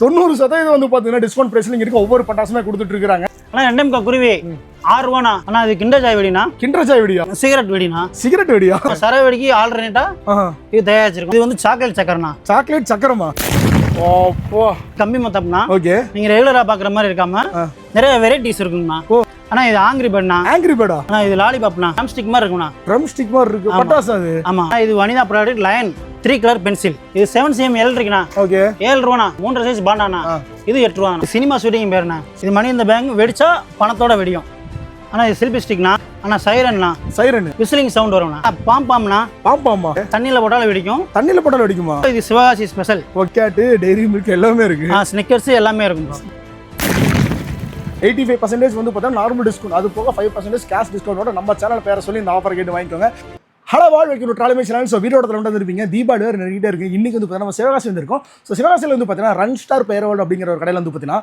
தொண்ணூறு சதவீதம் வந்து பார்த்தீங்கன்னா டிஸ்கவுண்ட் ப்ரைஸ்ல இங்க இருக்க ஒவ்வொரு பட்டாசுமே கொடுத்துட்டு இருக்காங்க அண்ணா என்எம்கா குருவி? ஆறு ரூபாண்ணா அண்ணா இது கிண்டர் ஜாய் வெடினா? கிண்டர் சாய் வெடியா? சிகரெட் வெடினா? சிகரெட் வெடியா? சர வெடிக்கு ஆல்டர்னேட்டா இது தயாரிச்சிருக்கோம். இது வந்து சாக்லேட் சக்கரண்ணா. சாக்லேட் சக்கரமா? ஓப்போ கம்பி மத்தப்னா ஓகே நீங்க ரெகுலரா பாக்குற மாதிரி இருக்காம. நிறைய வெரைட்டிஸ் இருக்குங்கண்ணா. அண்ணா இது ஆங்கிரி பேர்ட்னா ஆங்கிரி பேடா அண்ணா இது லாலிபாப்னா ஸ்டிக் மாதிரி இருக்குண்ணா ட்ரம் ஸ்டிக் மாதிரி இருக்கு. பட்டாசு அது? ஆமா. இது Vanitha product lion three colour pencil இது செவன் சிஎம் எல் இருக்குண்ணா. ஓகே ஏழு ரூபாண்ணா. மூன்றரை சைஸ் பாண்டாண்ணா. இது எட்டு ரூபா சினிமா ஷூட்டிங் பேருண்ணா. இது மணி இந்த பேங்க் வெடிச்சா பணத்தோட வெடியும். அண்ணா இது செல்பி ஸ்டிக்னா அண்ணா சைரன்ண்ணா சைரன் விசிலிங் சவுண்ட் வரும்ண்ணா. பாம் பாம்னா பாம்பாமா தண்ணியில் போட்டாலும் வெடிக்கும். தண்ணியில போட்டாலும் வெடிக்குமா? இது சிவகாசி ஸ்பெஷல் ஒக்கேட்டு டெய்ரி மில்க் எல்லாமே இருக்கு. ஸ்னிக்கர்ஸ் எல்லாமே இருக்கும். எயிட்டி ஃபைவ் பர்சன்டேஜ் வந்து பார்த்தா நார்மல் டிஸ்கவுண்ட் அது போக ஃபைவ் பர்சன்டேஜ் கேஷ் டிஸ்கவுண்டோட நம்ம சேனல் பேரை சொல்லி இந்த ஆஃபர் கேட்டு வாங்கிக்கோங்க. ஹலோ வாழ் வைக்கிற ட்ராலமே சேனல் ஸோ வீடியோட வந்து வந்திருப்பீங்க. தீபாவளி வேறு நிறைய இருக்குது இன்னைக்கு வந்து பார்த்தீங்கன்னா நம்ம சிவகாசி வந்திருக்கோம். ஸோ சிவகாசியில் வந்து பார்த்தீங்கன்னா ரன் ஸ்டார் பேரோல் அப்படிங்கிற ஒரு கடையில் வந்து பார்த்தீங்கன்னா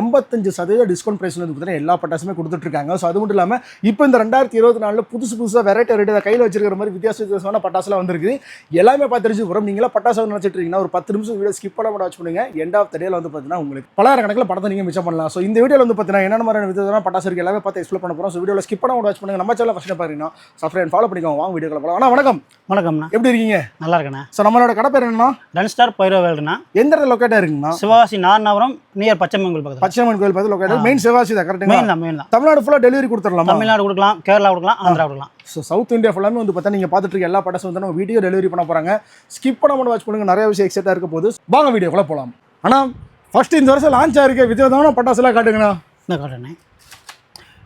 எண்பத்தஞ்சு சதவீத டிஸ்கவுண்ட் ப்ரைஸில் வந்து பார்த்தீங்கன்னா எல்லா பட்டாசுமே கொடுத்துட்ருக்காங்க ஸோ அது மட்டும் இல்லாமல் இப்போ இந்த ரெண்டாயிரத்தி இருபத்தி நாலில் புதுசு புதுசாக வெரைட்டி வெரைட்டி கையில் வச்சிருக்கிற மாதிரி வித்தியாச வித்தியாசமான பட்டாசுலாம் வந்திருக்கு. எல்லாமே பார்த்துருச்சு. வரும். நீங்களா பட்டாசு நினச்சிட்டு இருக்கீங்கன்னா ஒரு பத்து நிமிஷம் வீடியோ ஸ்கிப் பண்ண வாட்ச் பண்ணுங்க. எண்ட் ஆஃப் த டேல வந்து பார்த்தீங்கன்னா உங்களுக்கு பலாயிரம் கணக்கில் படத்தை நீங்கள் மிச்சம் பண்ணலாம். ஸோ இந்த வீடியோவில் வந்து பார்த்தீங்கன்னா என்னென்ன மாதிரியான விதமான பட்டாசு இருக்குது எல்லாமே பார்த்து எக்ஸ்ப்ளோர் பண்ண போகிறோம் ஸோ வீடியோவில் ஸ்கிப் பண்ண வாட்ச் பண்ணுங்க. நம்ம சேனல் ஃபஸ்ட்டு பார்த்தீங்கன்னா சப்ஸ்கிரைப் ஃபாலோ பண்ணிக்கோங்க. வாங்க வீடியோவில் அண்ணா வணக்கம். வணக்கம்ண்ணா. எப்படி இருக்கீங்க? நல்லா இருக்கண்ணா. ஸோ நம்மளோட கடை பேர் என்னன்னா ரன் ஸ்டார் பைரோ வேல்டுண்ணா எந்த இடத்துல லொக்கேட்டாக இருக்குங்கண்ணா? சிவகாசி நார்னாவரம் நியர் பச்சைமங்கல் பக்கத்தில். பச்சைமன் கோயில் பக்கத்தில் லொக்கேட் மெயின் சிவாசி தான் கரெக்டுங்களா மெயின் தான் மெயின் தான். தமிழ்நாடு ஃபுல்லாக டெலிவரி கொடுத்துடலாமா? தமிழ்நாடு கொடுக்கலாம் கேரளா கொடுக்கலாம் ஆந்திரா கொடுக்கலாம். ஸோ சவுத் இந்தியா ஃபுல்லாமே வந்து பார்த்தா நீங்கள் பார்த்துட்டு இருக்க எல்லா பட்டாசும் வந்து நம்ம வீடியோ டெலிவரி பண்ண போகிறாங்க ஸ்கிப் பண்ண மட்டும் வாட்ச் பண்ணுங்க. நிறைய விஷயம் எக்ஸைட்டாக இருக்க போது வாங்க வீடியோக்குள்ளே போகலாம் ஆனால் ஃபர்ஸ்ட் இந்த வருஷம் லான்ச் ஆயிருக்க விதவிதமான பட்டாசுலாம் காட்டுங்கண்ணா. இந்த காட்டுண்ணே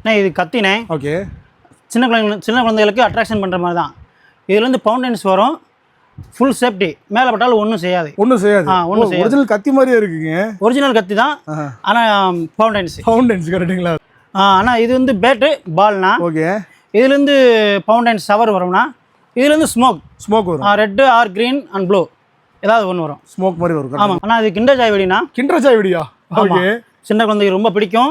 அண்ணா இது கத்தினே ஓகே சின்ன குழந்தைங்க சின்ன குழந்தைகளுக்கு அட்ராக்ஷன் பண்ணுற மாதிரி தான். இதுலேருந்து பவுண்டன்ஸ் வரும். ஃபுல் சேஃப்டி மேலே பட்டாலும் ஒன்றும் செய்யாது. ஒன்றும் செய்யாது. ஆ, ஒண்ணும் செய்யாது. ஒரிஜினல் கத்தி மாதிரியே இருக்குங்க. ஒரிஜினல் கத்தி தான். ஆனால் பவுண்டன்ஸ் ஃபவுண்டன்ஸ் கரெக்டுங்களா ஆனால் இது வந்து பேட்டு பால்னா ஓகே. இதுலேருந்து பவுண்டன்ஸ் சவர் வரும்னா இதுலேருந்து ஸ்மோக் ஸ்மோக் வரும். Red or green and blue ஏதாவது ஒன்று வரும். ஸ்மோக் மாதிரி வரும் ஆமாம் ஆனால் இது கிண்டர் ஜாய் வெடினா? கிண்டர் சாய் விடியா? ஓகே. சின்ன குழந்தைக்கு ரொம்ப பிடிக்கும்.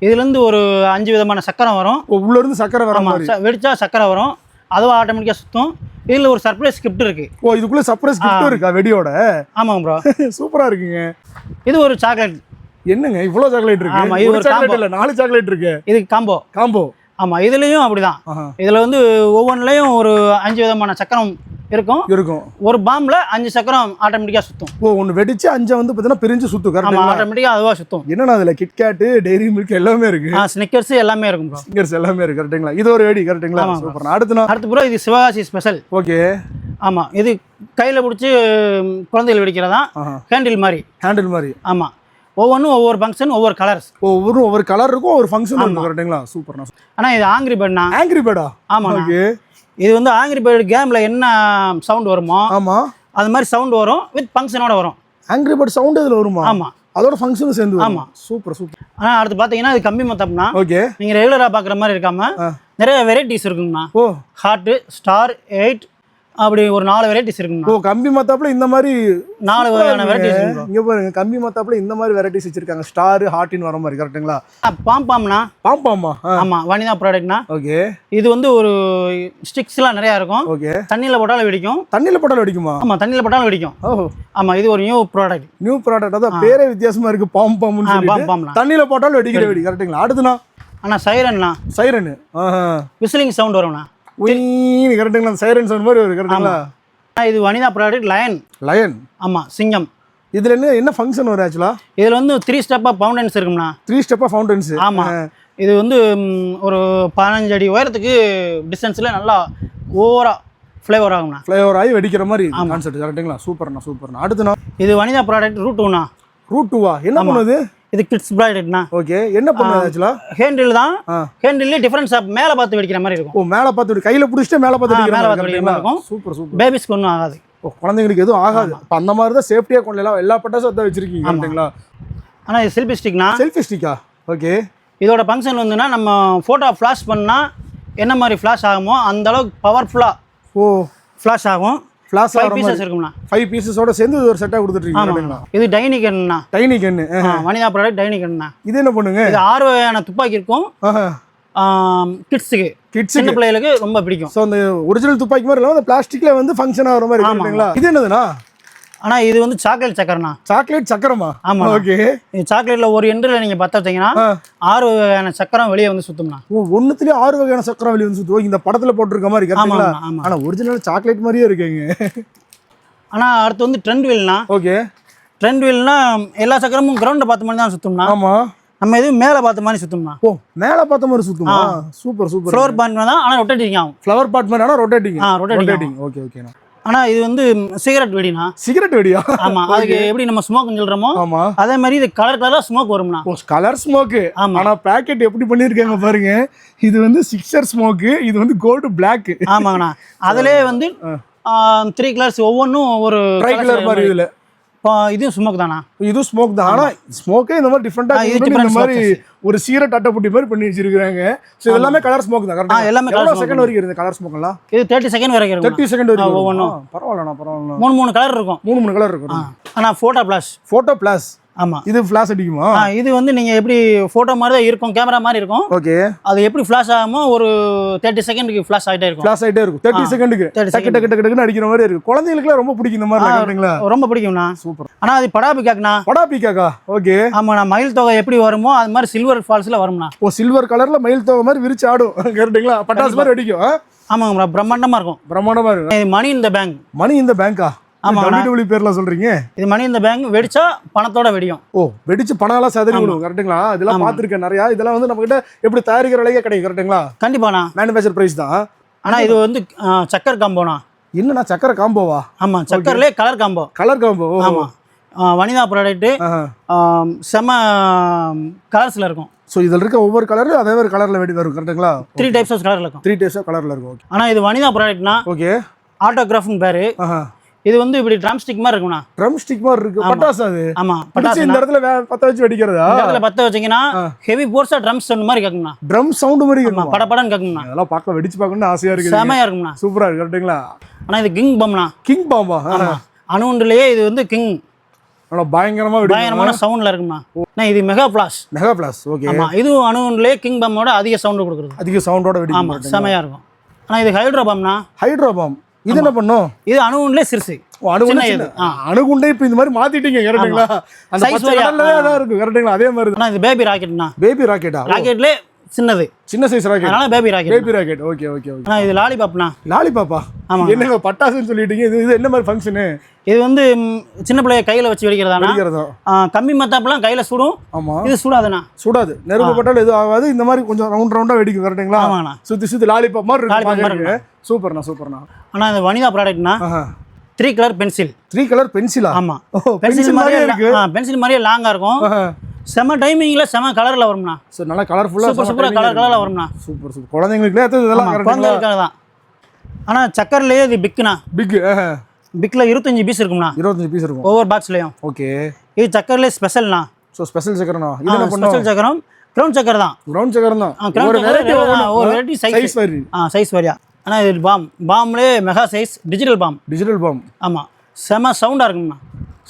இதுலேருந்து ஒரு அஞ்சு விதமான சக்கரம் வரும். ஓ, உள்ள இருந்து சக்கரை வர ஆமாம் மாதிரி. ச- வெடிச்சா சக்கரை வரும். அதுவும் ஆட்டோமேட்டிக்காக சுற்றும் இதில் ஒரு சர்ப்ரைஸ் ஸ்கிரிப்ட் இருக்குது ஓ இதுக்குள்ள சர்ப்ரைஸ் கிஃப்ட் இருக்கா வெடியோட? ஆமாம் ப்ரோ சூப்பரா இருக்குங்க. இது ஒரு சாக்லேட் என்னங்க இவ்வளோ சாக்லேட் இருக்கு? ஆமா, இது ஒரு சாக்லேட். இல்ல நாலு சாக்லேட் இருக்கு. இது காம்போ காம்போ ஆமாம் இதுலேயும் அப்படிதான். இதில் வந்து ஒவ்வொன்றுலையும் ஒரு அஞ்சு விதமான சக்கரம் இருக்கும். இருக்கும். ஒரு பாம்பில் அஞ்சு சக்கரம் ஆட்டோமேட்டிக்காக சுற்றும் ஓ ஒன்று வெடிச்சு அஞ்சு வந்து பார்த்தீங்கன்னா பிரிஞ்சு சுத்து ஆமாம் கரெக்ட் ஆட்டோமேட்டிக்காக அதுவாக சுற்றும் என்னன்னா அதுல? கிட்கேட்டு டெய்ரி மில்க் எல்லாமே இருக்கு. ஆ ஸ்னிக்கர்ஸ் எல்லாமே இருக்கும் ஃபிங்கர்ஸ் எல்லாமே இருக்கு கரெக்ட்டுங்களா இது ஒரு வெடி கரெக்ட்டுங்களா சூப்பர் அடுத்து அடுத்து ப்ரோ இது சிவகாசி ஸ்பெஷல் ஓகே ஆமாம் இது கையில் பிடிச்சி குழந்தைகள் வெடிக்கிறதா? ஹேண்டில் மாதிரி. ஹேண்டில் மாதிரி. ஆமாம் ஒவ்வொன்றும் ஒவ்வொரு ஃபங்க்ஷன் ஒவ்வொரு கலர்ஸ் ஒவ்வொரு ஒவ்வொரு கலர் இருக்கும் ஒவ்வொரு ஃபங்க்ஷன் இருக்கும் கரெக்ட்டுங்களா சூப்பர் ஆனால் இது ஆங்கிரி பேர்ட்னா ஆங்கிரி பேடா ஆமாண்ணா. ஓகே இது வந்து ஆங்கிரி பேர்டு கேமில் என்ன சவுண்ட் வருமோ ஆமா. அது மாதிரி சவுண்ட் வரும் வித் ஃபங்க்ஷனோட வரும். ஆங்கிரி பேர்ட் சவுண்ட் இதுல வருமா? ஆமாம் அதோட ஃபங்க்ஷனும் சேர்ந்து ஆமா. சூப்பர் சூப்பர் ஆனால் அடுத்து பார்த்தீங்கன்னா இது கம்பி மத்தம்னா ஓகே நீங்கள் ரெகுலராக பார்க்குற மாதிரி இருக்காம ஆ. நிறைய வெரைட்டிஸ் இருக்குங்கண்ணா. ஓ. ஹார்ட்டு ஸ்டார் எயிட் அப்படி ஒரு நாலு வெரைட்டிஸ் இருக்குங்கண்ணா ஓ கம்பி மத்தாப்புல இந்த மாதிரி நாலு வகையான வெரைட்டிஸ் இங்க பாருங்க கம்பி மத்தாப்புல இந்த மாதிரி வெரைட்டிஸ் வச்சிருக்காங்க. ஸ்டார் ஹார்டின் வர மாதிரி கரெக்ட்டுங்களா பாம் பாம்னா பாம்பாமா ஆமாம் வனிதா ப்ராடக்ட்னா ஓகே. இது வந்து ஒரு ஸ்டிக்ஸ்லாம் நிறையா இருக்கும். ஓகே. தண்ணியில் போட்டாலும் வெடிக்கும். தண்ணியில போட்டாலும் வெடிக்குமா? ஆமாம் தண்ணியில் போட்டாலும் வெடிக்கும். ஓ ஆமாம் இது ஒரு நியூ ப்ராடக்ட் நியூ ப்ராடக்ட் அதான் பேரே வித்தியாசமா இருக்கு பாம் பாம்னு ஆ சொல்லிட்டு. தண்ணியில போட்டாலும் வெடிக்கிற வெடி கரெக்ட்டுங்களா அடுத்துனா ஆனால் சைரன்ண்ணா சைரன் விசிலிங் சவுண்ட் வரும்ண்ணா. உயின்னு கரெக்ட்டுங்களா சைரன் சவுண்ட் மாதிரி வரும் கரெக்ட்டுங்களா ஆனா, இது வனிதா ப்ராடக்ட் லயன் லயன் ஆமாம் சிங்கம். இதுல என்ன என்ன ஃபங்க்ஷன் வரும் ஆக்சுவலா இதில் வந்து த்ரீ ஸ்டெப்பாக பவுண்டன்ஸ் இருக்கும்ண்ணா. த்ரீ ஸ்டெப்பா ஃபவுண்டன்ஸ் ஆமாம் இது வந்து ஒரு பதினஞ்சு அடி உயரத்துக்கு டிஸ்டன்ஸில் நல்லா ஓவராக ஃப்ளேவர் ஆகும்ண்ணா. ஃப்ளேவர் ஆகி வெடிக்கிற மாதிரி கான்செப்ட் கரெக்ட்டுங்களா சூப்பர்ண்ணா சூப்பர்ண்ணா. அடுத்துனா இது வனிதா ப்ராடக்ட் ரூட் டூண்ணா ரூட் டூவா என்ன பண்ணுது? இது கிட்ஸ் ப்ராடக்ட்ண்ணா ஓகே என்ன பண்ணுது ஆக்சுவலா ஹேண்டில் தான். ஆ. ஹேண்டில்லே டிஃப்ரென்ஸ் ஆப் மேலே பார்த்து வெடிக்கிற மாதிரி இருக்கும். ஓ மேல பார்த்து கையில பிடிச்சிட்டு மேல பார்த்து வெடிக்கிற மேல மாதிரி பார்த்து வெடிக்கிற மாதிரி கரெக்ட்டுங்களா? இருக்கும். Super super. பேபிஸ்க்கு ஒன்றும் ஆகாது. குழந்தைங்களுக்கு எதுவும் ஆகாது. அப்ப அந்த மாதிரி தான் சேஃப்டியா கொண்டு எல்லாம் எல்லா பட்டாசும் அதான் வச்சிருக்கீங்க கரெக்ட்டுங்களா ஆனால் இது செல்ஃபி ஸ்டிக்னா செல்ஃபி ஸ்டிக்கா ஓகே இதோட ஃபங்க்ஷன் வந்துன்னா நம்ம ஃபோட்டோ ஃப்ளாஷ் பண்ணால் என்ன மாதிரி ஃப்ளாஷ் ஆகுமோ அந்த அளவுக்கு பவர்ஃபுல்லாக ஓ. ஃப்ளாஷ் ஆகும். ஃபிளாஷ் ஃபைவ் பீசஸ் இருக்கும்ண்ணா. ஃபைவ் பீசஸோட சேர்ந்து ஒரு செட்டா கொடுத்துருக்கீங்க கரெக்ட்டுங்களா இது டைனி கன்னு வனிதா ப்ராடக்ட் டைனிகன்னா இது என்ன பண்ணுங்க? இது ஆறு வகையான துப்பாக்கி இருக்கும். கிட்ஸுக்கு கிட்ஸுக்கு சின்ன பிள்ளைகளுக்கு ரொம்ப பிடிக்கும். ஸோ அந்த ஒரிஜினல் துப்பாக்கி மாதிரி இல்லாமல் அந்த பிளாஸ்டிக்ல வந்து ஃபங்க்ஷன் ஆகிற மாதிரி. கரெக்ட்டுங்களா இது என்னதுண்ணா? ஆனால் இது வந்து சாக்லேட் சக்கரைண்ணா. சாக்லேட் சக்கரமா? ஆமா. ஓகே சாக்லேட்டில் ஒரு எண்டில் நீங்கள் பற்ற வச்சீங்கன்னா. ஆறு வகையான சக்கரம் வெளியே வந்து சுத்தம்ண்ணா. ஓ ஒண்ணுத்துலயே ஆறு வகையான சக்கரம் வெளியே வந்து சுத்துவோம் இந்த படத்துல போட்டிருக்க மாதிரி ஆமாம் ஆமாம் ஆனா ஒரிஜினல் சாக்லேட் மாதிரியே இருக்குங்க. ஆனால் அடுத்து வந்து ட்ரெண்ட் வீல்னா ஓகே ட்ரெண்ட் வீல்னா எல்லா சக்கரமும் கிரவுண்டை பார்த்த மாதிரி தான் சுத்தம்னா ஆமா. நம்ம எதுவும் மேலே பார்த்த மாதிரி சுத்தம்னா ஓ மேல பார்த்த மாதிரி சுத்துமா? Super super. ஃப்ளோர் பான் தான் ஆனால் ரொட்டேட்டிங் ஆகும். ஃப்ளவர் பாட் மாதிரி ஆனா ரொட்டேட்டிங் ஆ ரொட்டேட்டிங் ரொட்டேட்டிங் ஓகே ஓகேண்ணா ஆனால் இது வந்து சிகரெட் வெடினா. சிகரெட் வெடியா? ஆமாம் அதுக்கு எப்படி நம்ம ஸ்மோக் சொல்கிறோமோ ஆமா. அதே மாதிரி இது கலர் கலராக ஸ்மோக் வரும்ண்ணா ஓ கலர் ஸ்மோக்கு ஆமா. ஆனா பேக்கெட் எப்படி பண்ணிருக்காங்க பாருங்க. இது வந்து சிக்ஸர் ஸ்மோக்கு இது வந்து கோல்டு பிளாக் ஆமாங்கண்ணா. அதிலே வந்து த்ரீ கலர்ஸ் ஒவ்வொன்றும் ஒரு ட்ரை கலர் மாதிரி. இதுல. இதுவும் ஸ்மோக் தானா? இதுவும் ஸ்மோக் தான். ஆனா ஸ்மோக்கே இந்த மாதிரி டிஃப்ரெண்டா ஆ, இது இந்த மாதிரி ஒரு சீரட் அட்டைப்பட்டி மாதிரி பண்ணி வச்சிருக்காங்க ஸோ எல்லாமே கலர் ஸ்மோக் தான் ஆ, கரெக்டா எல்லாமே smoke செகண்ட் வரைக்கும் இருந்து கலர் ஸ்மோக் எல்லாம்? இது தேர்ட்டி செகண்ட் வரைக்கும் தேர்ட்டி செகண்ட் வரைக்கும் ஒவ்வொன்றும். பரவாயில்லண்ணா பரவாயில்ல மூணு மூணு கலர் இருக்கும். மூணு மூணு கலர் இருக்கும். ஆனால் ஃபோட்டோ பிளாஷ் போட்டோ பிளஸ் ஆமாம் இது ஃபிளாஷ் அடிக்குமா? இது வந்து நீங்கள் எப்படி ஃபோட்டோ மாதிரி தான் இருக்கும் கேமரா மாதிரி இருக்கும். ஓகே அது எப்படி ஃப்ளாஷ் ஆகுமோ ஒரு தேர்ட்டி செகண்டுக்கு ஃப்ளாஷ் ஆகிட்டே இருக்கும். ஃபிளாஷ் ஆயிட்டே இருக்கும். தேர்ட்டி செகண்டுக்கு 30 டக்கு டக்கு டக்கு டக்குன்னு அடிக்கிற மாதிரி இருக்கு குழந்தைகளுக்குலாம் ரொம்ப பிடிக்கும் இந்த மாதிரி கரெக்டுங்களா ரொம்ப பிடிக்கும்ண்ணா. சூப்பர். ஆனால் அது படாபி கேக்குண்ணா. படா பீக்காக்கா ஓகே ஆமாண்ணா மயில் தொகை எப்படி வருமோ அது மாதிரி சில்வர் ஃபால்ஸில் வரும்ண்ணா. ஓ சில்வர் கலர்ல மயில் தொகை மாதிரி விரிச்சு ஆடும். கரெக்டுங்களா பட்டாசு மாதிரி அடிக்கும். ஆ? ஆமாங்கண்ணா பிரம்மாண்டமாக இருக்கும். பிரம்மாண்டமா இருக்கும். மணி இந்த பேங்க் மணி இந்த பேங்கா ஆமாண்ணா. டபிள்யூ பேர்ல சொல்றீங்க? இது மணி இந்த பேங்க் வெடிச்சா பணத்தோட வெடியும். ஓ வெடிச்சு பணம் எல்லாம் விடும் கரெக்டுங்களா இதெல்லாம் பார்த்துருக்கேன் நிறையா. இதெல்லாம் வந்து நம்ம கிட்ட எப்படி தயாரிக்கிற விலையே கிடைக்கும் கரெக்டுங்களா கண்டிப்பாண்ணா மேனுஃபேக்சர் பிரைஸ் தான். ஆனால் இது வந்து சக்கர் காம்போண்ணா. என்னண்ணா சக்கரை காம்போவா? ஆமாம் சக்கர்லேயே கலர் காம்போ. Colour combo? ஆமாம். வனிதா ப்ராடக்ட்டு செம கலர்ஸில் இருக்கும். ஸோ இதில் இருக்க ஒவ்வொரு கலரு அதே ஒரு கலர்ல வெடி வரும் கரெக்டுங்களா த்ரீ டைப்ஸ் ஆஃப் கலரில் இருக்கும். த்ரீ டேஸ் கலர்ல இருக்கும் ஆனால் இது வனிதா ப்ராடக்ட்னா ஓகே ஆட்டோகிராஃப்னு பேர். இது வந்து இப்படி ட்ரம் ஸ்டிக் மாதிரி இருக்கும்ண்ணா. ட்ரம் ஸ்டிக் மாதிரி இருக்கு. பட்டாசு அது. பிடிச்சி பட்டாசு இந்த இடத்துல பத்த வச்சு வெடிக்கிறதா? இந்த இடத்துல பற்ற வச்சிங்கன்னா ஹெவி போர்ஸாக ட்ரம்ஸ் சொன்ன மாதிரி கேட்கும்ண்ணா ட்ரம் சவுண்ட் மாதிரி ஆமாம் இருக்கும் படப்படன்னு கேட்கும்ண்ணா அதெல்லாம் பார்க்க வெடிச்சு பார்க்கணும்னு ஆசையா இருக்குது செமையாக இருக்கும்ண்ணா சூப்பரா இருக்கு கரெக்டுங்களா ஆனால் இது கிங் பம்ண்ணா கிங் பாம்பா அணுகுண்டுலேயே இது வந்து கிங் நல்லா பயங்கரமா வெடிக்கும்? பயங்கரமான சவுண்டில் இருக்கும்ண்ணா அண்ணா, இது mega flash mega flash okay ஆமாம் இதுவும் அணுகுண்டுலேயே கிங் பம்மோட அதிக சவுண்டு கொடுக்குறது. அதிக சவுண்டோட வெடிக்கும் ஆமாம் செமையாக இருக்கும். ஆனால் இது ஹைட்ரோ பம்னா ஹைட்ரோ பாம் இது என்ன பண்ணும்? இது அணுகுண்டுலேயே சிறுசு. அணுகுண்டை. அணுகுண்டை இப்போ இந்த மாதிரி மாத்திட்டீங்க கரெக்டுங்களா அந்த? கடல்லே அதான் இருக்கும் கரெக்டுங்களா அதே மாதிரி ஆனால் இது பேபி ராக்கெட்ண்ணா பேபி ராக்கெட்டா ராக்கெட்லேயே சின்னது. சின்ன சைஸ் ராக்கெட் அதனால baby rocket baby rocket okay okay okay இது லாலிபாப்ண்ணா லாலிபாப்பா ஆமாங்க. என்னங்க பட்டாசுன்னு சொல்லிட்டீங்க. இது இது என்ன மாதிரி ஃபங்க்ஷனு இது வந்து சின்ன பிள்ளைய கையில் வச்சு வெடிக்கிறதா? கம்மி மத்தாப்பெல்லாம் கையில் சுடும். ஆமா. இது சுடாதுண்ணா. சுடாது. நெருப்பு பட்டாலும் எதுவும் ஆகாது. இந்த மாதிரி கொஞ்சம் ரவுண்ட் ரவுண்டா வெடிக்கும் கரெக்டுங்களா சுத்தி சுத்தி லாலிபாப் மாதிரி பார்க்கறதுக்கு. சூப்பர்ண்ணா சூப்பர்ண்ணா. ஆனால் இது Vanitha ப்ராடக்ட்னா three colour pencil three colour பென்சிலா ஆமாம் பென்சில் மாதிரியே இருக்கு. பென்சில் மாதிரியே லாங்காக இருக்கும். செம டைமிங்கில் செம கலரில் வரும்ண்ணா. ஸோ நல்லா கலர்ஃபுல்லா சூப்பர் சூப்பராக கலர் கலரில் வரும்ண்ணா. சூப்பர் சூப்பர் குழந்தைங்களுக்கு ஏற்றது இதெல்லாம் கரெக்டுங்களா குழந்தைகளுக்காக தான். ஆனால் சக்கர்லேயே இது பிக்குண்ணா பிக் பிக்கில் இருபத்தஞ்சி பீஸ் இருக்கும்ண்ணா. இருபத்தஞ்சு பீஸ் இருக்கும். ஒவ்வொரு பாக்ஸ்லேயும் ஓகே இது சக்கர்லேயே ஸ்பெஷல்ண்ணா ஸோ ஸ்பெஷல் இது பண்ணும் ஸ்பெஷல் சக்கரம். க்ரௌண்ட் சக்கர் தான். கிரவுண்ட் சக்கரம் தான். ஒரு வெரைட்டி சைஸ் சைஸ் வரி ஆ சைஸ் வரியா ஆனால் இது bomb பாம்லேயே mega size digital bomb. Digital bomb. ஆமாம் செம சவுண்டாக இருக்கும்ண்ணா.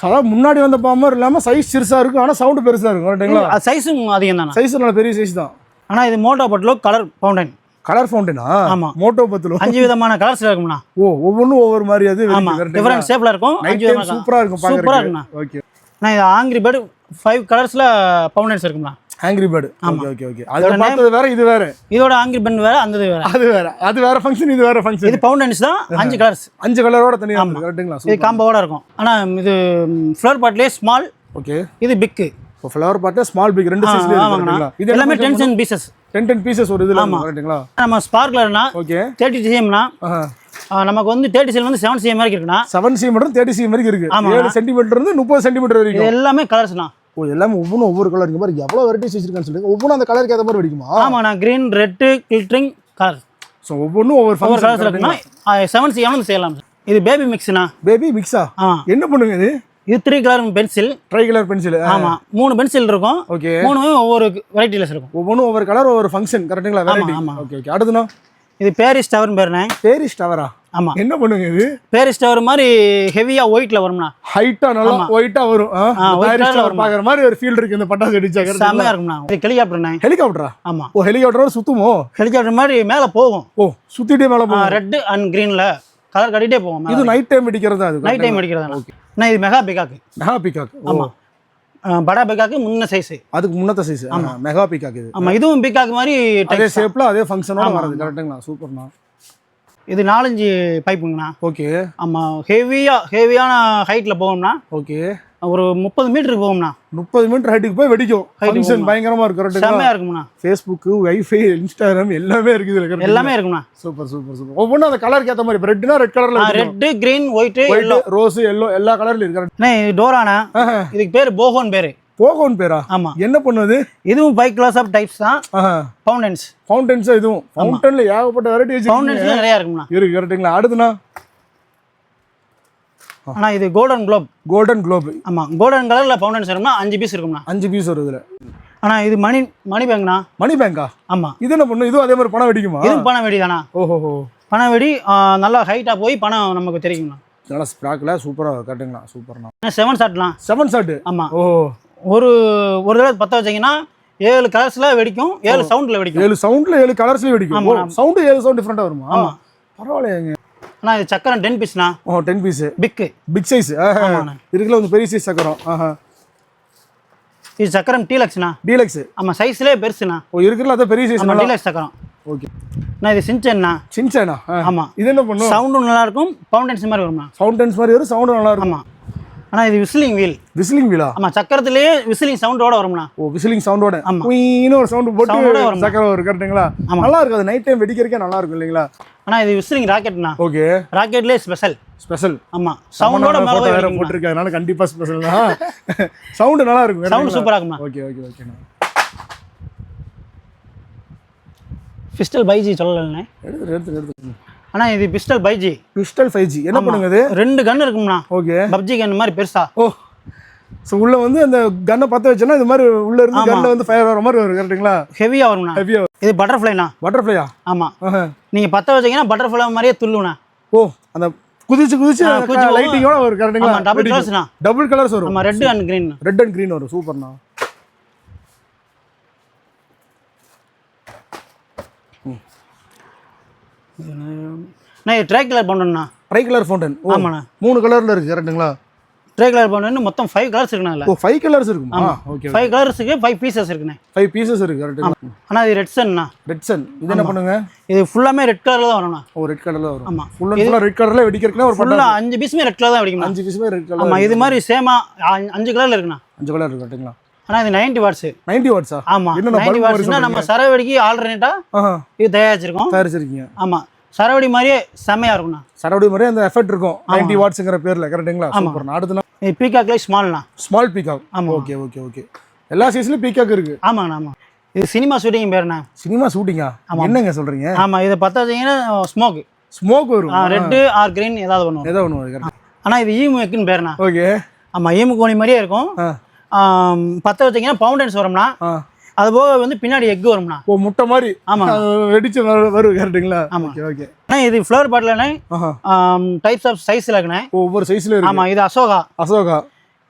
அதாவது முன்னாடி வந்த பாம் மாதிரி இல்லாமல் சைஸ் சிறுசா இருக்கும் ஆனால் சவுண்டு பெருசா இருக்கும் கரெக்டுங்களா அது சைஸும் அதிகம் தானே சைஸ் நல்ல பெரிய சைஸ் தான். ஆனால் இது மோட்டோ பட்டிலோ கலர் பவுண்டன் கலர் ஃபவுண்டனா ஆமா. மோட்டோ பத்துல அஞ்சு விதமான கலர்ஸில் இருக்கும்ண்ணா. ஓ ஒவ்வொன்றும் ஒவ்வொரு மாதிரி அது ஆமாம் டிஃப்ரெண்ட் ஷேப்பில் இருக்கும் அஞ்சு டைம் விதமான சூப்பரா இருக்கும் சூப்பராக இருக்குண்ணா ஓகே நான் இது ஆங்கிரி பேர்டு ஃபைவ் கலர்ஸில் fountains இருக்கும்ண்ணா. Angry Bird okay okay okay அது பார்த்தது வேற இது வேற. இதோட ஆங்கிரி பென் வேறு அந்த வேறு. அது வேற. அது வேற ஃபங்க்ஷன் இது வேற ஃபங்க்ஷன் இது பவுண்டன்ஸ் தான் அஞ்சு கலர்ஸ் அஞ்சு கலரோட தனியா இருக்கு. கரெக்ட்டுங்களா இது காம்போவோட இருக்கும். ஆனால் இது ஃப்ளவர் பாட்லேயே ஸ்மால் ஓகே இது பிக்கு இப்போ ஃப்ளவர் பாட்டு ஸ்மால் பிக் ரெண்டு சைஸ்ல இருக்கு. ஆமாங்கண்ணா. கரெக்ட்டுங்களா இது எல்லாமே ten ten pieces ten ten pieces ஒரு இதுல கரெக்ட்டுங்களா நம்ம ஸ்பார்க்லர்னா ஓகே தேர்ட்டி சிஎம்னா நமக்கு வந்து தேர்ட்டி சிஎம் வந்து செவன் சிஎம் வரைக்கும் இருக்குண்ணா. செவன் சி மட்டும் தேர்ட்டி சி வரைக்கும் இருக்கு. ஏழு சென்டிமீட்டர் இருந்து முப்பது சென்டிமீட்டர் இது வரைக்கும் எல்லாமே கலர்ஸ்ண்ணா ஓ எல்லாமே ஒவ்வொன்றும் ஒவ்வொரு கலர் இருக்கு. பாரு எவ்வளோ வெரைட்டிஸ் வச்சிருக்கான்னு சொல்லுங்க ஒவ்வொன்றும் அந்த கலருக்கு ஏற்ற மாதிரி வெடிக்குமா? ஆமாண்ணா green red glittering colour so ஒவ்வொன்றும் ஒவ்வொரு ஒவ்வொரு கலர்ஸ் இருக்குன்னா செவன் சிஎம் செய்யலாம். இது பேபி மிக்ஸ்ண்ணா பேபி மிக்ஸா ஆ? என்ன பண்ணுங்க இது? இது three colour pencil tri colour pencil ஆமாம் மூணு பென்சில் இருக்கும். ஓகே மூணுமே ஒவ்வொரு வெரைட்டிலஸ் இருக்கும். ஒவ்வொன்றும் ஒவ்வொரு கலர் ஒவ்வொரு ஃபங்க்ஷன் கரெக்ட்டுங்களா வெரைட்டி ஆமா. ஓகே ஓகே அடுத்துனா இது பேரிஸ் டவர்னு பேருண்ணே பேரிஸ் டவரா ஆமாம் என்ன பண்ணுங்க இது? பேரிஸ் டவர் மாதிரி ஹெவியாக ஒயிட்டில் வரும்ண்ணா. ஹைட்டா நல்லா ஒயிட்டா வரும். பேரிஸ் டவர் பார்க்குற மாதிரி ஒரு ஃபீல் இருக்கு இந்த பட்டாசு அடிச்சா செம்மையாக இருக்கும்ண்ணா. இது ஹெலிகாப்டர்ண்ணே ஹெலிகாப்டரா ஆமாம் ஓ ஹெலிகாப்டரோட சுத்துமோ? ஹெலிகாப்டர் மாதிரி மேலே போகும். ஓ சுத்திட்டே மேல போகும். ரெட்டு அண்ட் க்ரீனில் கலர் கட்டிகிட்டே போகும் இது நைட் டைம் அடிக்கிறது தான் அது நைட் டைம் அடிக்கிறதாண்ணா அண்ணா இது மெகா பிகாக்கு மெகா பிகாக் ஆமாம் படா பிகாக்கு முன்ன சைஸு அதுக்கு முன்னத்த சைஸ் மெகா பிகாக் இது. ஆமாம் இதுவும் பிகாக் மாதிரி அதே. ஷேப்ல அதே ஃபங்க்ஷனோட வருது கரெக்டுங்களா சூப்பர்ண்ணா. இது நாலஞ்சு பைப்புங்கண்ணா. ஓகே. ஆமாம் ஹெவியாக ஹெவியான ஹைட்டில் போகும்னா ஓகே. ஒரு முப்பது மீட்டருக்கு போகும்ண்ணா முப்பது மீட்டர் ஹைட்டுக்கு போய் வெடிக்கும். ஃபங்க்ஷன் பயங்கரமா இருக்கு கரெக்டுங்களா செம்மையாக இருக்கும்ண்ணா. ஃபேஸ்புக்கு வைஃபை இன்ஸ்டாகிராம் எல்லாமே இருக்குது இதுல எல்லாமே இருக்கும்ண்ணா. Super super super. ஒவ்வொன்றும் அந்த கலருக்கு ஏற்ற மாதிரி இப்போ ரெட்னா ரெட் கலர்ல red green white white rose yellow எல்லா கலர்ல இருக்கு அண்ணா இது டோராண்ணா இதுக்கு பேர் போகோன் பேர். போகோன் பேரா? ஆமாம் என்ன பண்ணுது? இதுவும் பைக் கிளாஸ் ஆஃப் டைப்ஸ் தான். ஃபவுண்டன்ஸ் ஃபவுண்டன்ஸ் இதுவும். ஃபவுண்டன்ல ஏகப்பட்ட வெரைட்டி வச்சு ஃபவுண்டன்ஸ்ல நிறையா இருக்கும்ண்ணா. இருக்கு கரெக்டுங்களா அடுத்துனா ஆனால் இது கோல்டன் குளோப் கோல்டன் குளோப் ஆமாம் கோல்டன் கலரில் ஃபவுண்டன்ஸ் இருக்கும்னா அஞ்சு பீஸ் இருக்கும்ண்ணா. அஞ்சு பீஸ் வருது இதுல. ஆனால் இது மணி மணி பேங்க்ண்ணா மணி பேங்கா ஆமாம் இது என்ன பண்ணும் இதுவும் அதே மாதிரி பணம் வெடிக்குமா? இதுவும் பணம் வெடி தானா ஓஹோ பணம் வெடி நல்லா ஹைட்டாக போய் பணம் நமக்கு தெரியுங்கண்ணா நல்லா ஸ்ப்ராக்ல சூப்பரா கரெக்டுங்களா சூப்பர்ண்ணா. செவன் ஷாட்லாம் செவன் ஷாட்டு ஆமாம் ஓ ஒரு ஒரு தடவை பற்ற வச்சீங்கன்னா ஏழு கலர்ஸில் வெடிக்கும் ஏழு சவுண்டில் வெடிக்கும். ஏழு சவுண்ட்ல ஏழு கலர்ஸ்லயும் வெடிக்கும். சவுண்டு ஏழு சவுண்ட் டிஃப்ரெண்டா வருமா? ஆமா. பரவாயில்லையேங்க. ஆனால் இது சக்கரம் டென் பீஸ்ண்ணா ஓ ten piece big big size. இருக்குல்ல கொஞ்சம் பெரிய சைஸ் சக்கரம். இது சக்கரம் டீலக்ஸ்ண்ணா டீலக்ஸ் ஆமாம் சைஸ்லேயே பெருசுண்ணா ஓ இருக்குல்ல அதான் பெரிய சைஸ் ஆமாம் டீலக்ஸ் சக்கரம். ஓகே. அண்ணா இது சின்சன்னா சின்சானா ஆமாம் இது என்ன பண்ணும்? சவுண்டும் நல்லா இருக்கும் ஃபவுண்டன்ஸ் மாதிரி வரும்ண்ணா. ஃபவுண்டன்ஸ் மாதிரி வரும் சவுண்ட் நல்லா இருக்கும். ஆமாம் ஆனால் இது விசிலிங் வீல் விசிலிங் வீலா ஆமாம் சக்கரத்திலேயே விசிலிங் சவுண்டோட வரும்ண்ணா. ஓ விசிலிங் சவுண்டோட ஆமா. குயின்னு ஒரு சவுண்ட் போட்டு வரும். சக்கரம் வரும் கரெக்ட்டுங்களா ஆமா. நல்லா இருக்கும் அது நைட் டைம் வெடிக்கிறக்கே நல்லா இருக்கும் இல்லைங்களா? ஆனால் இது விசிலிங் ராக்கெட்ண்ணா ஓகே. ராக்கெட்லேயே ஸ்பெஷல் ஸ்பெஷல் ஆமாம் சவுண்டோட மேலே வேற அதனால கண்டிப்பா ஸ்பெஷல் தான். சவுண்ட் நல்லா இருக்கும் சவுண்ட் சூப்பராக இருக்கும்ண்ணா ஓகே ஓகே ஓகேண்ணா பிஸ்டல் பைஜி சொல்லலைண்ணே. எடுத்து எடுத்து எடுத்து ஆனால் இது பிஸ்டல் பைஜி பிஸ்டல் ஃபைவ் ஜி என்ன பண்ணுங்க இது? ரெண்டு கன் இருக்கும்ண்ணா. ஓகே. பப்ஜி கன் மாதிரி பெருசா. ஓ. ஸோ உள்ள வந்து அந்த கன்னை பற்ற வச்சோன்னா இது மாதிரி உள்ள இருந்து. கன்ல வந்து ஃபயர் வர மாதிரி வரும் கரெக்ட்டுங்களா ஹெவியாக வரும்ண்ணா. ஹெவியா இது பட்டர்ஃப்ளைண்ணா பட்டர்ஃப்ளையா ஆமாம் நீங்கள் பற்ற வச்சீங்கன்னா பட்டர்ஃப்ளை மாதிரியே துள்ளுண்ணா ஓ அந்த குதிச்சு குதிச்சு. லைட்டிங்கோட வரும் கரெக்ட்டுங்களா ஆமாம் டபுள் கலர்ஸ்ண்ணா டபுள் கலர்ஸ் வரும். Red and green red and green வரும். சூப்பர்ண்ணா நான் இது ட்ரை கலர் பண்ணணுண்ணா ட்ரை கலர் ஃபவுண்டன் ஆமாண்ணா. மூணு கலர்ல இருக்கு கரெக்ட்டுங்களா ட்ரை கலர் பண்ணணுன்னு மொத்தம் ஃபைவ் கலர்ஸ் இருக்குண்ணா ஓ ஃபைவ் கலர்ஸ் இருக்குமா? ஓகே ஃபைவ் கலர்ஸுக்கு ஃபைவ் பீசஸ் இருக்குண்ணே. ஃபைவ் பீசஸ் இருக்கு கரெக்ட்டுங்களா ஆனால் இது ரெட் சன்ண்ணா ரெட் சன் இது என்ன பண்ணுங்க? இது ஃபுல்லாமே ரெட் கலரில் தான் வரும்ண்ணா. ஓ ரெட் கலர்ல வரும். ஆமாம் ஃபுல் அண்ட் ஃபுல்லா ரெட் கலர்ல வெடிக்கிறதுக்குனா ஒரு ஃபுல்லாக அஞ்சு பீஸுமே ரெட் கலர் தான் வெடிக்கும்ண்ணா. அஞ்சு பீஸுமே ரெட் கலர் ஆமாம் இது மாதிரி சேமா அஞ்சு கலரில் இருக்குண்ணா. அஞ்சு கலர் இருக்கு கரெக்ட்டுங்களா ஆனால் இது நைன்டி வாட்ஸு நைன்டி வாட்ஸா ஆமாம் நைன்டி வாட்ஸ்னா நம்ம சரவெடிக்கு ஆல்டர்னேட்டாக இது தயாரிச்சிருக்கோம். தயாரிச்சிருக்கீங்க. ஆமாம் சரவெடி மாதிரியே செம்மையாக இருக்கும்ண்ணா. சரவடி மாதிரி அந்த எஃபெக்ட் இருக்கும். நைன்டி வாட்ஸ்ங்கிற பேர்ல கரெக்ட்டுங்களா சூப்பர் அடுத்து இது பீகாக்லேயே ஸ்மால்ண்ணா ஸ்மால் பீகாக் ஆமா. ஓகே ஓகே ஓகே எல்லா சைஸ்லயும் பீகாக் இருக்கு. ஆமாங்கண்ணா ஆமாம் இது சினிமா ஷூட்டிங் பேருண்ணா. சினிமா ஷூட்டிங்கா என்னங்க சொல்றீங்க? ஆமாம் இதை பற்ற வச்சீங்கன்னா ஸ்மோக் ஸ்மோக் வரும். ரெட்டு ஆர் கிரீன் ஏதாவது பண்ணுவோம் ஏதோ ஒன்று ஆனால் இது ஈமுக்குன்னு பேருண்ணா. ஓகே ஆமாம் ஈமு கோழி மாதிரியே இருக்கும். ஆம், பற்ற வச்சீங்கன்னா பவுண்டன்ஸ் வரும்னா அது போக வந்து பின்னாடி எக் வரும்ண்ணா ஓ முட்டை மாதிரி ஆமாம் வெடிச்சு வரு- வரும் கரெக்ட்டுங்களா ஆமா. Okay okay. அண்ணா இது ஃப்ளவர் பாட்டில்ண்ணே ஆஹா. டைப்ஸ் ஆஃப் சைஸில் இருக்குண்ணே. ஒவ்வொரு சைஸ்ல இருக்கு. ஆமாம் இது அசோகா. அசோகா.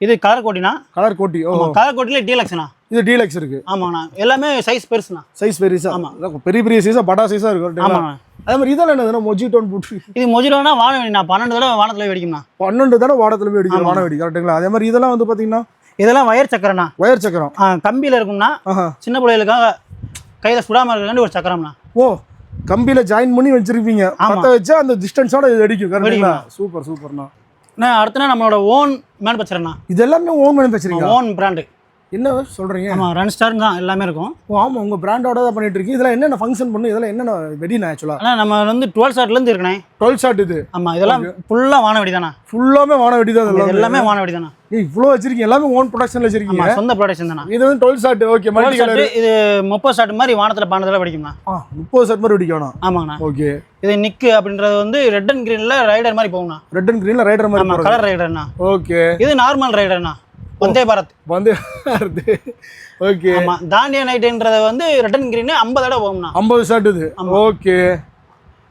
இது கலர் கோட்டினா கலர் கோட்டி ஓ. கலர் கோட்டிலே டீலக்ஸ்ண்ணா இது டீலக்ஸ் இருக்கு. ஆமாண்ணா. எல்லாமே சைஸ் பெருசுண்ணா. சைஸ் பெருசா? ஆமா. பெரிய பெரிய சைஸா படா சைஸா இருக்கும் கரெக்ட்டுங்களா ஆமாண்ணா. அதே மாதிரி இதெல்லாம் என்னதுன்னா மொஜிட்டோன் போட்டு இது மொஜிரோனா வானவெடி நான் பன்னெண்டு தடவை வானத்தில் வெடிக்கும்ண்ணா. பன்னெண்டு தானே வாடத்துல போய் அடிக்கிற வான வெடி கரெக்ட்டுங்களா அதே மாதிரி இதெல்லாம் வந்து பாத்தீங்கன்னா இதெல்லாம் வயர் சக்கரண்ணா ஒயர் சக்கரம். கம்பியில் இருக்கும்னா சின்ன பிள்ளைகளுக்காக கையில் சுடாமல் இருக்கிறாண்டி ஒரு சக்கரம்ண்ணா. ஓ கம்பியில ஜாயின் பண்ணி வச்சிருப்பீங்க. பத்த வச்சா அந்த டிஸ்டன்ஸோட இது அடிக்கும். கரெக்ட்டுங்களா சூப்பர் சூப்பர்ண்ணா. நான் அடுத்தனா நம்மளோட ஓன் மேனுபேக்சர்ண்ணா இது எல்லாமே ஓன் மேனுஃபேக்சரிங் ஓன் பிராண்டு என்ன சொல்றீங்க? ஆமாம் ரன் ஸ்டார் தான் எல்லாமே இருக்கும். ஓ ஆமா உங்க பிராண்டோட தான் பண்ணிட்டு இருக்கீங்க இதெல்லாம் என்னென்ன ஃபங்க்ஷன் பண்ணு? இதெல்லாம் என்னென்ன வெடினா ஆக்சுவலா ஆனால் நம்ம வந்து டுவெல் ஷார்ட்லேருந்து இருக்கணே டுவெல் ஷாட் இது? ஆமாம் இதெல்லாம் ஃபுல்லாக வானவெடி தானா ஃபுல்லாமே வான வெடி தான் எல்லாமே வானவெடி தானா ஏய், இவ்வளோ வச்சிருக்கீங்க. எல்லாமே ஓன் ப்ரொடக்ஷன்ல வச்சிருக்கீங்க. ஆமாம் சொந்த ப்ரொடக்ஷன் தானா இது வந்து twelve shot okay multi colour shot இது முப்பது ஷார்ட் மாதிரி வானத்தில் பன்னெண்டு வெடிக்கும்ண்ணா. ஆ முப்பது ஷாட் மாதிரி வெடிக்கணும் ஆமாங்கண்ணா. ஓகே இது நிக்கு அப்படின்றது வந்து ரெட் அண்ட் கிரீனில் ரைடர் மாதிரி போகும்ண்ணா. ரெட் அண்ட் கிரீன்ல ரைடர் மாதிரி ஆமாம் கலர் ரைடர்ண்ணா ஓகே இது நார்மல் ரைடர்ண்ணா வந்தே பாரத். வந்து ஓகே. ஆமாம் தாண்டியா நைட்டுன்றது வந்து ரெட் அண்ட் கிரீனு ஐம்பது தடவை போகும்ண்ணா. ஐம்பது ஷாட் இது. ஓகே.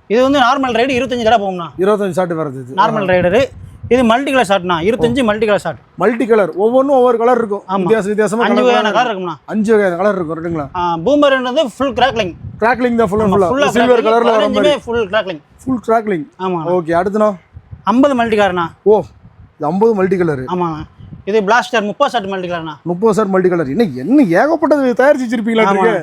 இது வந்து நார்மல் ரைடு இருபத்தஞ்சு தடவை போகும்ண்ணா. இருபத்தஞ்சு ஷாட் வருது இது. நார்மல் ரைடரு இது மல்டி கலர் ஷாட்ண்ணா இருபத்தஞ்சு multi colour shot multi colour ஒவ்வொன்றும் ஒவ்வொரு கலர் இருக்கும். ஆமா. வித்தியாச வித்தியாசமா அஞ்சு வகையான கலர் இருக்கும்ண்ணா. அஞ்சு வகையான கலர் இருக்கும். ரைட்டுங்களா பூமர்ன்றது ஃபுல் கிராக்லிங் கிராக்லிங் தான் ஃபுல்லா ஃபுல்லாக சில்வர் கலர்ல வர மாதிரி ஃபுல் கிராக்லிங் ஃபுல் கிராக்லிங் ஆமாண்ணா. ஓகே அடுத்துனா ஐம்பது மல்டி கார்ண்ணா ஓ இது ஐம்பது மல்டி கலர் ஆமாண்ணா. இது பிளாஸ்டர் முப்பது ஷாட் மல்டி கலர்ண்ணா முப்பது சார் மல்டி கலர் என்ன என்ன ஏகப்பட்டது? தயாரிச்சு வச்சிருப்பீங்களா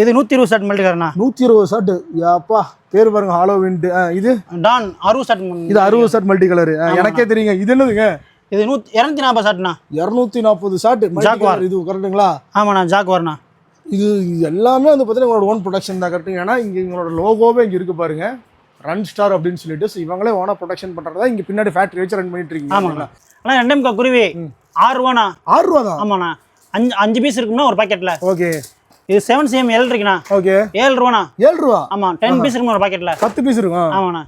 இது நூற்றி இருபது ஷாட் மல்டி கலர்ண்ணா நூற்றி இருபது ஷாட் யாப்பா பேர் பாருங்க ஹாலோ விண்ட் இது? டான் அறுபது ஷாட் இது அறுபது ஷாட் மல்டி கலர் எனக்கே தெரியுங்க. இது என்னதுங்க? இது நூற்றி இரநூத்தி நாற்பது ஷாட்ண்ணா இரநூத்தி நாற்பது ஷாட் Jaguar. இது கரெக்டுங்களா ஆமாண்ணா ஜாக்குவார்ண்ணா இது எல்லாமே வந்து பார்த்தீங்கன்னா உங்களோட ஓன் ப்ரொடக்ஷன் தான் கரெக்டுங்க ஏன்னா இங்கே எங்களோட லோகோவே இங்கே இருக்கு பாருங்க. ரன் ஸ்டார் அப்படின்னு சொல்லிட்டு இவங்களே ஓனா ப்ரொடக்ஷன் பண்ணுறதா இங்கே பின்னாடி ஃபேக்ட்ரி வச்சு ரன் பண்ணிட்டு இருக்கீங்க ஆமாண்ணா. ஆனால் ரெண்டேமுக்கா குருவி. ஆறு ரூபாண்ணா ஆறு ரூபா தான் ஆமாண்ணா. அஞ்சு அஞ்சு பீஸ் இருக்கும்னா ஒரு பாக்கெட்டில் ஓகே. இது செவன் சிஎம் எல் இருக்குண்ணா. ஓகே. ஏழு ரூபாண்ணா ஏழு ரூபா? ஆமாம் டென் பீஸ் இருக்குமா ஒரு பாக்கெட்டில் பத்து பீஸ் இருக்கும்? ஆமாண்ணா.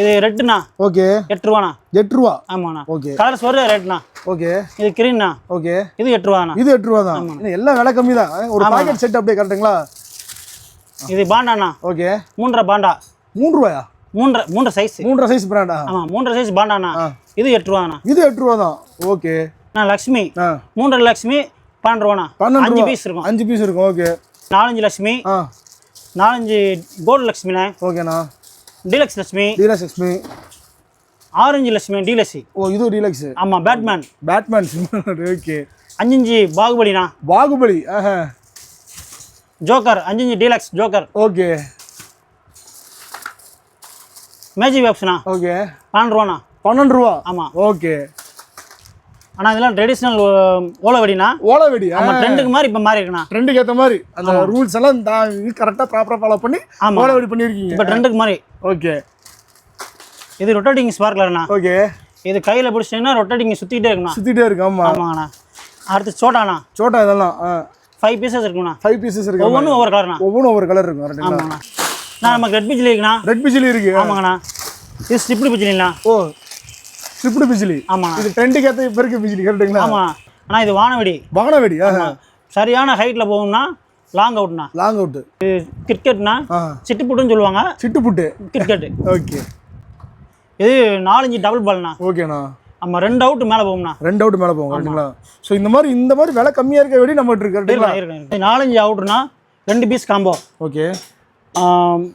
இது ரெட்டுண்ணா. ஓகே. எட்டு ரூபாண்ணா எட்டு ரூபா? ஆமாண்ணா. ஓகே. கலர்ஸ் வருது ரேட்ண்ணா ஓகே. இது கிரீன்ண்ணா ஓகே. இது எட்டு ரூபாண்ணா இது எட்டு ரூபா தான் எல்லாம் விலை கம்மி தான். ஒரு பாக்கெட் செட் அப்படியே கரெக்டுங்களா இது பாண்டாண்ணா. ஓகே. மூன்றரை பாண்டா. மூணு ரூபாயா? மூன்றரை மூன்றரை சைஸ் மூன்றரை சைஸ் பிராண்டா ஆமாம் மூன்றரை சைஸ் பாண்டாண்ணா. இது எட்டு ரூபாண்ணா. இது எட்டு ரூபா தான். ஓகே. நான் லக்ஷ்மி. மூன்றரை லக்ஷ்மி பன்னெண்டு ரூபாண்ணா. பன்னெண்டு அஞ்சு பீஸ் இருக்கும். அஞ்சு பீஸ் இருக்கும் ஓகே. நாலஞ்சு லக்ஷ்மி. நாலஞ்சு கோல்டு லக்ஷ்மிண்ணே. ஓகேண்ணா. டீலக்ஸ் லக்ஷ்மி. டீலக்ஸ் எக்ஸ்மி ஆரஞ்சு லக்ஷ்மி டீலக்ஸி ஓ இது டீலக்ஸ் ஆமாம் பேட்மேன் பேட்மேன் ஓகே. அஞ்சஞ்சு பாகுபலிண்ணா. பாகுபலி ஜோக்கர் அஞ்சஞ்சு டீலக்ஸ் ஜோக்கர். ஓகே. மேஜிக் வேப்ஸ்ண்ணா ஓகே. பன்னெண்டு ரூபாண்ணா. பன்னெண்டு ரூபா? ஆமாம் ஓகே. ஆனால் இதெல்லாம் ட்ரெடிஷ்னல் ஓலவடிண்ணா. ஓலை வெடி ஆமாம் ட்ரெண்டுக்கு மாதிரி இப்போ மாறி இருக்குண்ணா. ட்ரெண்டுக்கு ஏற்ற மாதிரி அந்த ரூல்ஸ் எல்லாம் கரெக்டாக ப்ராப்பராக ஃபாலோ பண்ணி ஆமா. ஓலை வெடி பண்ணியிருக்கீங்க. இப்போ ட்ரெண்டுக்கு மாதிரி ஓகே. இது ரொட்டேட்டிங் ஸ்பார்க்லர்ண்ணா ஓகே. இது கையில் பிடிச்சிட்டிங்கன்னா ரொட்டேட்டிங் சுற்றிக்கிட்டே இருக்குண்ணா. சுற்றிட்டே இருக்கு ஆமாம் ஆமாங்கண்ணா. அடுத்து சோட்டாண்ணா சோட்டா இதெல்லாம் ஃபைவ் பீசஸ் இருக்குண்ணா. ஃபைவ் பீசஸ் இருக்கு ஒவ்வொன்றும் ஒவ்வொரு கலர்ண்ணா ஒவ்வொன்றும் ஒவ்வொரு கலர் இருக்கும் ஆமாங்கண்ணா. நான் நமக்கு ரெட் பிஜிலி இருக்குண்ணா. ரெட் பிஜிலி இருக்கு. ஆமாங்கண்ணா. இது ஸ்டிப்டு பிஜிலிண்ணா ஓ ஸ்ட்ரிப்டு பிஜிலி ஆமாண்ணா. இது ட்ரெண்டுக்கு ஏற்ற இப்போ இருக்கு பிஜிலி கரெக்டுங்களா ஆமாம் அண்ணா இது வானவெடி. வாகன வெடி ஆஹா சரியான ஹைட்டில் போகும்னா லாங் அவுட்ண்ணா லாங் அவுட்டு இது கிரிக்கெட்னா சிட்டுப்புட்டுன்னு சொல்லுவாங்க. சிட்டு புட்டு கிரிக்கெட்டு ஓகே. இது நாலஞ்சு டபுள் பால்ண்ணா ஓகேண்ணா. ஆமாம் ரெண்டு அவுட் மேலே போகும்ண்ணா. ரெண்டு அவுட் மேலே போகும் கரெக்டுங்களா ஸோ இந்த மாதிரி இந்த மாதிரி விலை கம்மியாக இருக்க கரெக்டுங்களா இருக்கு இருக்கு. நாலஞ்சு அவுட்னா ரெண்டு பீஸ் காம்போ ஓகே.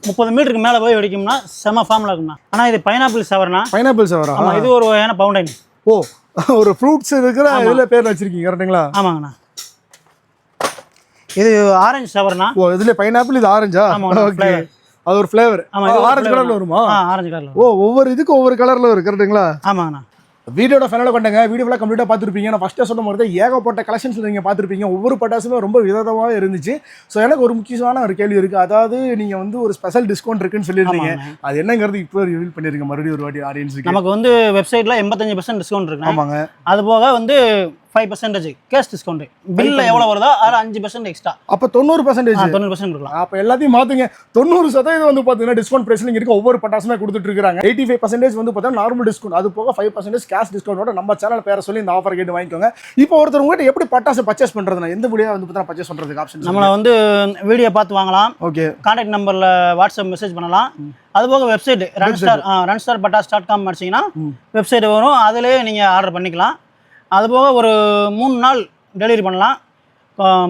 முப்பது மீட்டருக்கு மேலே போய் வெடிக்கும்னா செம ஃபார்மில் இருக்கும்ண்ணா. ஆனால் இது பைனாப்பிள் சவர்னா பைனாப்பிள் சவரா ஆமாம் இது ஒரு வகையான பவுண்டைன் ஓ ஒரு ஃப்ரூட்ஸ் இருக்கிற இதில் பேர் வச்சிருக்கீங்க கரெக்டுங்களா ஆமாங்கண்ணா. இது ஆரஞ்சு சவர்னா ஓ இதுல பைனாப்பிள் இது ஆரஞ்சா ஓகே. அது ஒரு ஃப்ளேவர் ஆமா, இது ஒரு ஆரஞ்சு கலர்ல வருமா? ஆ ஆரஞ்சு கலரில் ஓ ஒவ்வொரு இதுக்கும் ஒவ்வொரு கலர்ல வரும் கரெக்டுங்களா ஆமாங்கண்ணா. வீடியோட ஃபைனலாக கொண்டாங்க. வீடியோ ஃபுல்லாக கம்ப்ளீட்டாக பார்த்துருப்பீங்க. நான் ஃபஸ்ட்டே சொன்ன மாதிரி ஏகப்பட்ட கலெக்ஷன்ஸ் நீங்கள் பார்த்துருப்பீங்க. ஒவ்வொரு பட்டாசுமே ரொம்ப விதமாக இருந்துச்சு. ஸோ எனக்கு ஒரு முக்கியமான ஒரு கேள்வி இருக்குது அதாவது நீங்கள் வந்து ஒரு ஸ்பெஷல் டிஸ்கவுண்ட் இருக்குன்னு சொல்லியிருந்தீங்க. அது என்னங்கிறது இப்போ ரிவீல் பண்ணிருங்க மறுபடியும் ஒரு வாட்டி ஆடியன்ஸுக்கு நமக்கு வந்து வெப்சைட்டில் எண்பத்தஞ்சு பர்சன்ட் டிஸ்கவுண்ட் இருக்குண்ணா ஆமாங்க. அது போக வந்து ஃபைவ் பர்சன்டேஜ் கேஷ் டிஸ்கவுண்ட் பில்ல எவ்வளோ வருதோ அதில் அஞ்சு பர்சன்ட் எக்ஸ்ட்ரா அப்போ தொண்ணூறு பர்சன்டேஜ் தொண்ணூறு பர்சன்ட் கொடுக்கலாம். அப்போ எல்லாத்தையும் மாற்றுங்க தொண்ணூறு சதவீதம் வந்து பார்த்தீங்கன்னா டிஸ்கவுண்ட் ப்ரைஸில் இங்கே இருக்க ஒவ்வொரு பட்டாசுமே கொடுத்துட்டு இருக்காங்க எயிட்டி ஃபைவ் பர்சன்டேஜ் வந்து பார்த்தீங்கன்னா நார்மல் டிஸ்கவுண்ட் அது போக ஃபைவ் பர்சன்டேஜ் கேஷ் டிஸ்கவுண்டோட நம்ம சேனல் பேரை சொல்லி இந்த ஆஃபர் கேட்டு வாங்கிக்கோங்க. இப்போ ஒருத்தர் உங்கள்கிட்ட எப்படி பட்டாசு பர்ச்சேஸ் பண்ணுறதுனா எந்த வழியாக வந்து பார்த்தீங்கன்னா பர்ச்சேஸ் பண்ணுறதுக்கு ஆப்ஷன் நம்மளை வந்து வீடியோ பார்த்து வாங்கலாம். ஓகே கான்டாக்ட் நம்பரில் வாட்ஸ்அப் மெசேஜ் பண்ணலாம். அது போக website run star run star Pattas dot com அடிச்சிங்கன்னா வெப்சைட் வரும். அதிலே நீங்கள் ஆர்டர் பண்ணிக்கலாம். அது போக ஒரு மூணு நாள் டெலிவரி பண்ணலாம்.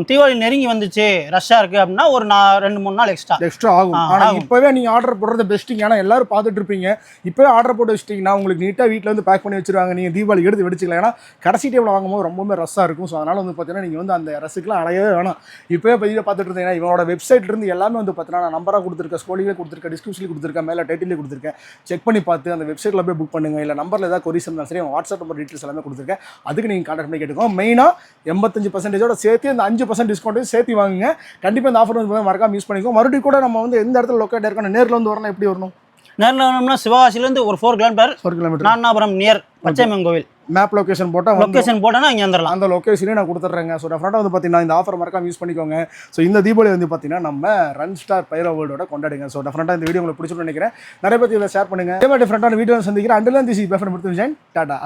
தீபாவளி நெருங்கி வந்துச்சு ரஷ்ஷாக இருக்குது அப்படின்னா ஒரு நான் ரெண்டு மூணு நாள் எக்ஸ்ட்ரா எக்ஸ்ட்ரா ஆகும். ஆனால். இப்போவே நீங்கள் ஆர்டர் போடுறது பெஸ்ட்டுங்க ஏன்னா எல்லாரும் பார்த்துட்டு இருப்பீங்க. இப்போவே ஆர்டர் போட்டு வச்சிட்டிங்கன்னா உங்களுக்கு நீட்டாக வீட்டில் வந்து பேக் பண்ணி வச்சிருவாங்க. நீங்கள் தீபாவளி எடுத்து வெடிச்சிக்கலாம். ஏன்னா கடைசி டேபிள் வாங்கும்போது ரொம்பவே ரஸ்ஸாக இருக்கும். ஸோ அதனால் வந்து பார்த்தீங்கன்னா நீங்கள் வந்து அந்த ரஸுக்குலாம் அடையவே வேணாம். இப்போவே பதிவாக பார்த்துட்டு இருந்தீங்கன்னா இவனோட வெப்சைட்ல இருந்து எல்லாமே வந்து பார்த்தீங்கன்னா நான் நம்பராக கொடுத்துருக்கேன் ஸ்கோலிலே கொடுத்துருக்கேன் டிஸ்கிரிப்ஷனில் கொடுத்துருக்கேன் மேலே டைட்டிலே கொடுத்துருக்கேன். செக் பண்ணி பார்த்து அந்த வெப்சைட்டில் போய் புக் பண்ணுங்க. இல்லை நம்பரில் ஏதாவது கொரிஸ் இருந்தாலும் சரி வாட்ஸ்அப் நம்பர் டீட்டெயில்ஸ் எல்லாமே கொடுத்துருக்கேன். அதுக்கு நீங்கள் கான்டாக்ட் பண்ணி கேட்டுக்கோங்க. மெயினாக எண்பத்தஞ்சு பர்சன்டேஜோட சேர்த்து அந்த அஞ்சு பர்சன்ட் டிஸ்கவுண்ட்டையும் சேர்த்து வாங்குங்க. கண்டிப்பாக இந்த ஆஃபர் வந்து மறக்காம யூஸ் பண்ணிக்கோ மறுபடியும் கூட நம்ம வந்து எந்த இடத்துல லொக்கேட் இருக்கணும் நேரில் வந்து வரணும் எப்படி வரணும்? நேரில் வேணும்னா சிவகாசிலேருந்து ஒரு ஃபோர் கிலோமீட்டர் ஒரு கிலோமீட்டர் நான்னாபுரம் நியர் பச்சைமன் கோவில். மேப் லொகேஷன் போட்டால் லொக்கேஷன் போட்டோன்னா இங்கே வந்துடலாம் அந்த லொக்கேஷனே நான் கொடுத்துட்றேங்க. ஸோ டெஃபினட்டாக வந்து பார்த்தீங்கன்னா இந்த ஆஃபர் மறக்காம யூஸ் பண்ணிக்கோங்க. ஸோ இந்த தீபாவளி வந்து பார்த்தீங்கன்னா நம்ம ரன் ஸ்டார் பைரோ வேர்ல்டோட கொண்டாடுங்க. ஸோ டெஃபினட்டாக இந்த வீடியோ உங்களுக்கு பிடிச்சிருன்னு நினைக்கிறேன். நிறைய பேர் இதை ஷேர் பண்ணுங்க. இதே மாதிரி டிஃப்ரெண்ட்டான வீடியோ சந்திக்கிறேன். அண்டில் திஸ் இஸ் பெஃபர் முடித்து டாடா